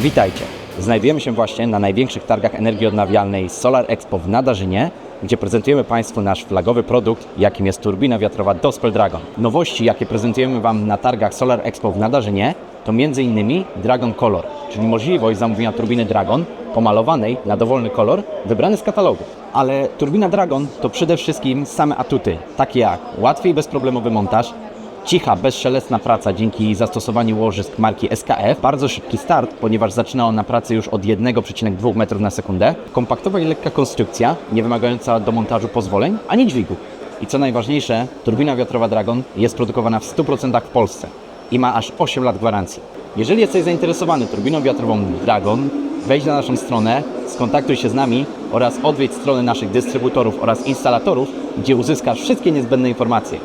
Witajcie. Znajdujemy się właśnie na największych targach energii odnawialnej Solar Expo w Nadarzynie, gdzie prezentujemy Państwu nasz flagowy produkt, jakim jest turbina wiatrowa Dospel Dragon. Nowości, jakie prezentujemy Wam na targach Solar Expo w Nadarzynie, to m.in. Dragon Color, czyli możliwość zamówienia turbiny Dragon pomalowanej na dowolny kolor wybrany z katalogu. Ale turbina Dragon to przede wszystkim same atuty, takie jak łatwy i bezproblemowy montaż, Cicha, bezszelestna praca dzięki zastosowaniu łożysk marki SKF. Bardzo szybki start, ponieważ zaczyna on na pracę już od 1,2 metrów na sekundę. Kompaktowa i lekka konstrukcja, nie wymagająca do montażu pozwoleń ani dźwigu. I co najważniejsze, turbina wiatrowa Dragon jest produkowana w 100% w Polsce i ma aż 8 lat gwarancji. Jeżeli jesteś zainteresowany turbiną wiatrową Dragon, wejdź na naszą stronę, skontaktuj się z nami oraz odwiedź strony naszych dystrybutorów oraz instalatorów, gdzie uzyskasz wszystkie niezbędne informacje.